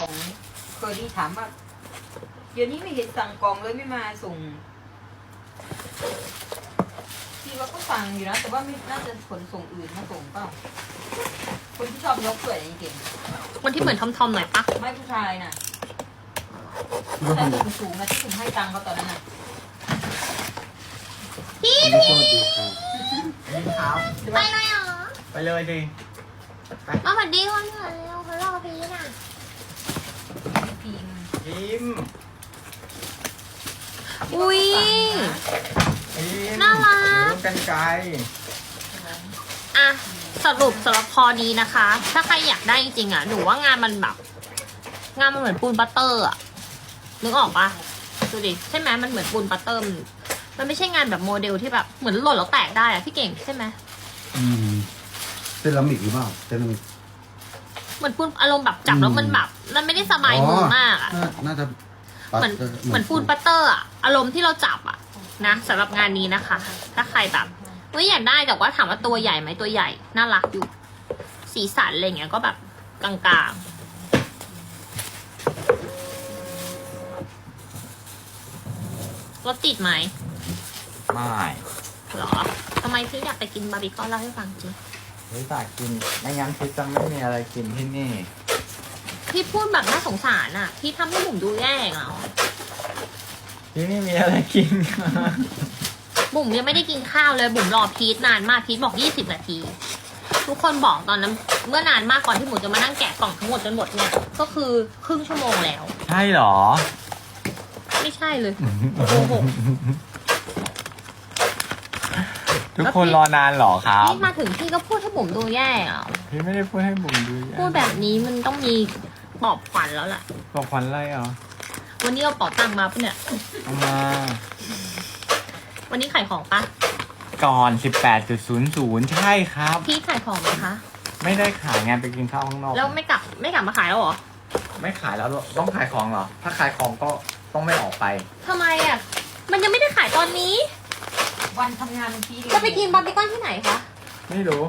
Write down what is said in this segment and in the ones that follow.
ของเคอรี่ถามว่าเดี๋ยวนี้ไม่เห็นสั่งกล่องเลยไม่มาส่งพี่ว่าก็สั่งอยู่นะแต่ว่าไม่น่าจะขนส่งอื่นมาส่งเปล่าคนที่ชอบยกเปื่อยอย่างเก่งคนที่เหมือนทอมๆหน่อยปะไม่ผู้ชายน่ะก็แต่ทำสูงสูงๆนะที่ผมให้ตังค์เขาตอนนั้นน่ะพี่สวัสดีครับครับไปเลยเหรอไปเลยดิมาสวัสดีคนเถอะเร็วเขารอพี่น่ะ พิมพ์ พิ มพ์อุ้ยพิมพ์น่ารักรู้กันไกลอะสรุปสำหรับพอดีนะคะ ถ้าใครอยากได้จริงๆอะหนูว่างานมันแบบ งานมันเหมือนปูนบัตเตอร์อะนึกออกปะดูดิใช่ไหมมันเหมือนปูนบัตเตอร์มันมันไม่ใช่งานแบบโมเดลที่แบบเหมือนหล่นแล้วแตกได้อะพี่เก่งใช่ไหมอืมเซรามิกหรือเปล่าเซรามิก เหมือนปูนอารมณ์แบบจับแล้วมันแบบมันไม่ได้สบายมือมากอะ น่าน่าจะปัดเหมือนเหมือนปูนบัตเตอร์อะอารมณ์ที่เราจับอะนะสำหรับงานนี้นะคะ ถ้าใครแบบไม่อยากได้แต่ว่าถามว่าตัวใหญ่ไหมตัวใหญ่น่ารักอยู่ สีสันอะไรเงี้ยก็แบบกลางๆรถติดไหม ไม่หรอ ทำไมพี่อยากไปกินบาร์บีคอนเล่าให้ฟังจริง เฮ้ยตากกิน ไม่งั้นพี่จะไม่มีอะไรกินที่นี่ พี่พูดแบบน่าสงสารอะพี่ทำให้บุ๋มดูแย่เหรอพี่ไม่มีอะไรกินบุ๋มยังไม่ได้กินข้าวเลยบุ๋มรอพีทนานมากพีทบอกยี่สิบนาที ทุกคนบอกตอนนั้นเมื่อนานมากก่อนที่หมูจะมานั่งแกะกล่องทั้งหมดจนหมดเนี่ยก็คือครึ่งชั่วโมงแล้ว ใช่เหรอ ไม่ใช่เลยโกหก ทุกคนรอนานเหรอครับพี่มาถึงพี่ก็พูดให้บุ๋มดูแย่อะพี่ไม่ได้พูดให้บุ๋มดูพูดแบบนี้มันต้องมีปลอบขวัญแล้วล่ะบอกควันไรเหรอวันนี้เอาเป๋าตังค์มาปะเนี่ย เอามา วันนี้ขายของปะก่อน 18.00 ใช่ครับ พี่ขายของไหมคะ ไม่ได้ขายงานไปกินข้าวข้างนอก แล้วไม่กลับไม่กลับมาขายแล้วเหรอ ไม่ขายแล้วต้องขายของเหรอ ถ้าขายของก็ต้องไม่ออกไป ทำไมอะมันยังไม่ได้ขายตอนนี้ วันทำงานพี่จะไปกินบาร์บีคอนที่ไหนคะ ไม่รู้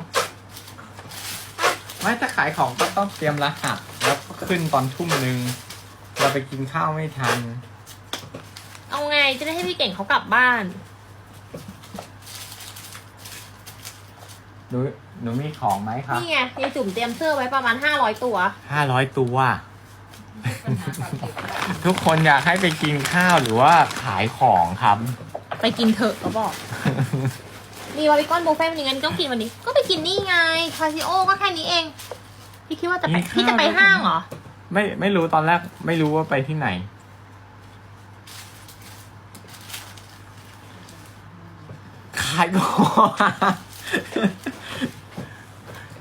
ไม่ถ้าขายของก็ต้องเตรียมรหัสแล้วก็ขึ้นตอนทุ่มหนึ่งเราไปกินข้าวไม่ทัน เอาไงจะได้ให้พี่เก่งเขากลับบ้าน หนูหนูมีของไหมครับนี่ไงยายจุ่มเตรียมเสื้อไว้ประมาณห้าร้อยตัว ห้าร้อยตัวปัญหาปากเก็บได้ทุกคนอยากให้ไปกินข้าวหรือว่าขายของครับ ไปกินเถอะเขาบอก มีบาร์บีคอนบุฟเฟ่ต์วันนี้งั้นต้องกินวันนี้ ก็ไปกินนี่ไงคาซิโอก็แค่นี้เอง พี่คิดว่าจะไปมีข้าว พี่จะไปห้างเหรอ ไม่ไม่รู้ตอนแรกไม่รู้ว่าไปที่ไหน ขายของ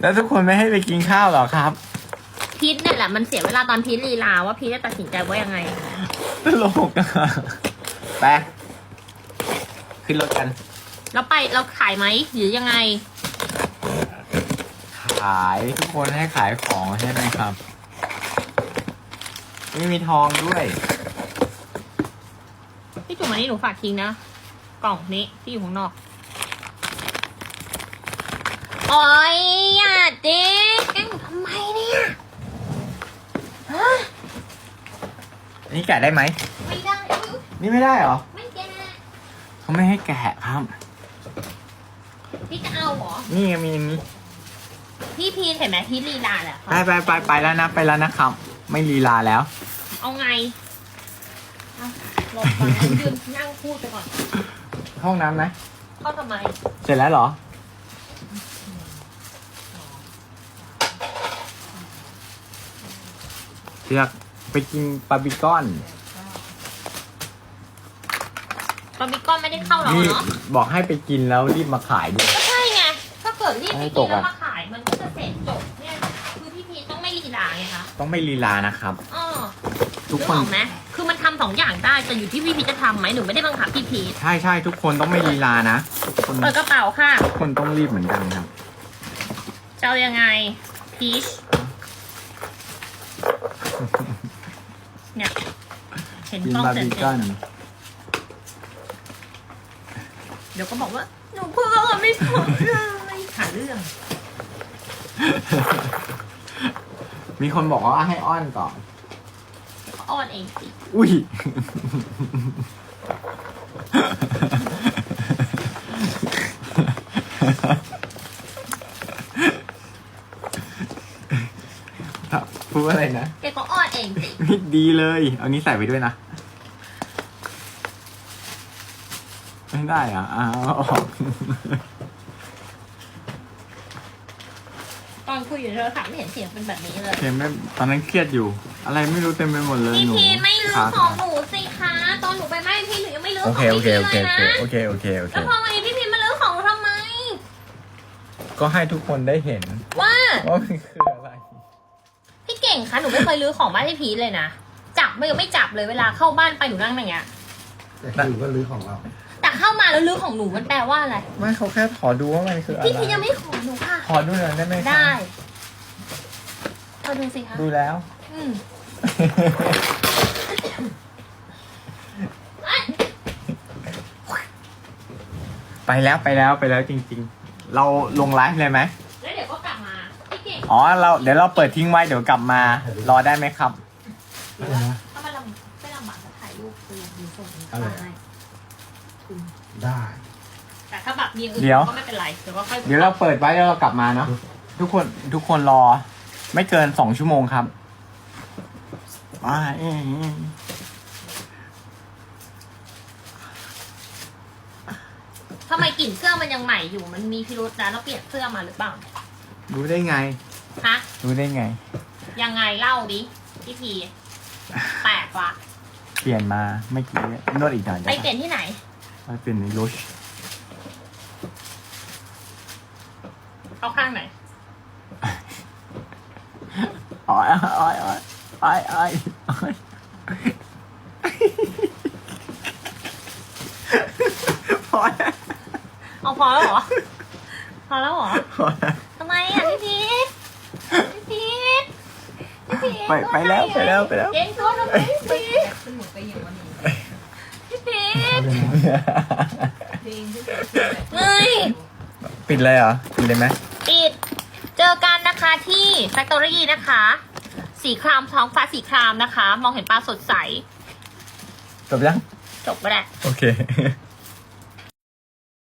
แล้วทุกคนไม่ให้ไปกินข้าวเหรอครับ พีทเนี่ยแหละมันเสียเวลาตอนพีทลีลาว่าพีทจะตัดสินใจว่ายังไง ตลกอะไป ขึ้นรถกันแล้วไปเราขายไหมหรือยังไง ขายทุกคนให้ขายของใช่ไหมครับ ไม่มีทองด้วย พี่จุ๋มอันนี้หนูฝากทิ้งนะ กล่องนี้ที่อยู่ข้างนอก โอ้ยอย่าเด็กแกล้งหนูทำไมเนี่ยฮะ นี่แกะได้ไหมไม่ได้ นี่ไม่ได้เหรอไม่แกะ เขาไม่ให้แกะครับ พี่จะเอาเหรอ นี่ไงมีอันนี้ พี่พีทเห็นไหมพีทลีลาแหละไปไปไปไปแล้วนะไปแล้วนะครับ ไม่ลีลาแล้ว เอาไงเอาหลบก่อนนะยืนนั่งพูดไปก่อน ห้องน้ำไหมเข้าทำไม เสร็จแล้วเหรอ เลือกไปกินบาร์บีคอน บาร์บีคอนไม่ได้เข้าหรอกนี่เนาะบอกให้ไปกินแล้วรีบมาขายด้วยก็ใช่ไงถ้าเกิดรีบไปให้กิตนกแล้วอะมาขายมันก็จะเสร็จจบเนี่ยคือพี่พีทต้องไม่ลีลาไงคะต้องไม่ลีลานะครับ อ๋อทุกนึกคอนอกไหมคือมันทำสองอย่างได้แต่อยู่ที่พี่พีทจะทำไหมหนูไม่ได้บังคับพี่พีทใช่ใช่ทุกคนต้องไม่ลีลานะทุกคนเปิดกระเป๋าค่ะทุกคนต้องรีบเหมือนกันครับ จะเอายังไงพีชเนี่ยเห็นกินกล้องบาร์เสร็จบีคอน เดี๋ยวก็บอกว่า หนูเพิ่งไม่พอเลยหาเรื่อง มีคนบอกว่าให้อ้อนก่อน อ้อนเองสิอุ้ย พูดอะไรนะ แกก็อ้อนเองสิ ดีเลย เอานี้ใส่ไปด้วยนะ ไม่ได้อะอ้าวเอาออก ตอนคุยอยู่เธอถามไม่เห็นเสียงเป็นแบบนี้เลย เห็นไหมตอนนั้นเครียดอยู่ อะไรไม่รู้เต็มไปหมดเลยพี่หนูพีนไม่ลื้อขาของหนูสิคะตอนหนูไปไหม้พี่หนูยังไม่ลื้อขโอองเคพี่โอเคพีนโอเคเลยโอเคนะโอเคโอเคโอเค แล้วพอวันนี้พี่พีนมาลื้อของหนูทำไม ก็ให้ทุกคนได้เห็นว่าว่ามันคืออะไร พี่เก่งคะหนูไม่เคยลื้อของบ้านพี่พีนเลยนะจับไม่ไม่จับเลยเวลาเข้าบ้านไปหนูนั่งอย่างเงี้ยแต่คือก็รื้อของเราแต่ เข้ามาแล้วลื้อของหนูมันแปลว่าอะไรไม่เขาแค่ขอดูว่ามันคืออะไรพี่พีนยังไม่ขอหนูค่ะขอดูหน่อยได้ไหมคะได้เธอดูสิคะดูแล้ว อืมเอ้ยไปแล้วไปแล้วไปแล้วจริง ๆ เราลงไลฟ์เลยไหมแล้วเดี๋ยวก็กลับมาพี่เก่งอ๋อเราเดี๋ยวเราเปิดทิ้งไว้เดี๋ยวกลับมา รอได้ไหมครับอะไรนะถ้ามาลำไม่ลำบากจะถ่ายรูปคือดูส่งอะไร ให้ ได้ แต่ถ้าแบบ มีอย่างอื่นเดี๋ยว ก็ไม่เป็นไรเดี๋ยวก็ค่อยเดี๋ยวเราเปิดไว้แล้วเรากลับมาเนาะทุกคนทุกคนรอ ไม่เกินสองชั่วโมงครับอ่าเอ๊ะทำไมกลิ่นเสื้อมันยังใหม่อยู่ มันมีพิรุษนะแล้วเปลี่ยนเสื้อมาหรือเปล่ารู้ได้ไง ฮะรู้ได้ไง ยังไงเล่าดิพี่พีแปลกว่ะเปลี่ยนมาไม่กี่นวดอีกหน่อยไปได้เปลี่ยนที่ไหน ไปเปลี่ยนในรูช เอาข้างไหนอ้อยอ้อยอ้อยอ้อยอ้อยอ้อยพอแล้วเอาพอแล้วเหรอ พอแล้วเหรอพอแล้วทำไมอะพี่พีทพี่พีทพี่พีทไปไปแล้วไปแล้วไปแล้วเก่งตัวทำไมพี่พีทแกขึ้นหมดไปอย่างวันนี้พี่พีทเพลงที่เกิดขึ้นแบบเฮ้ยปิดเลยเหรอปิดเลยไหมปิดเจอกัน นะคะที่ Factory นะคะ สีครามท้องฟ้าสีครามนะคะ มองเห็นปลาสดใส จบยัง จบก็ได้ โอเค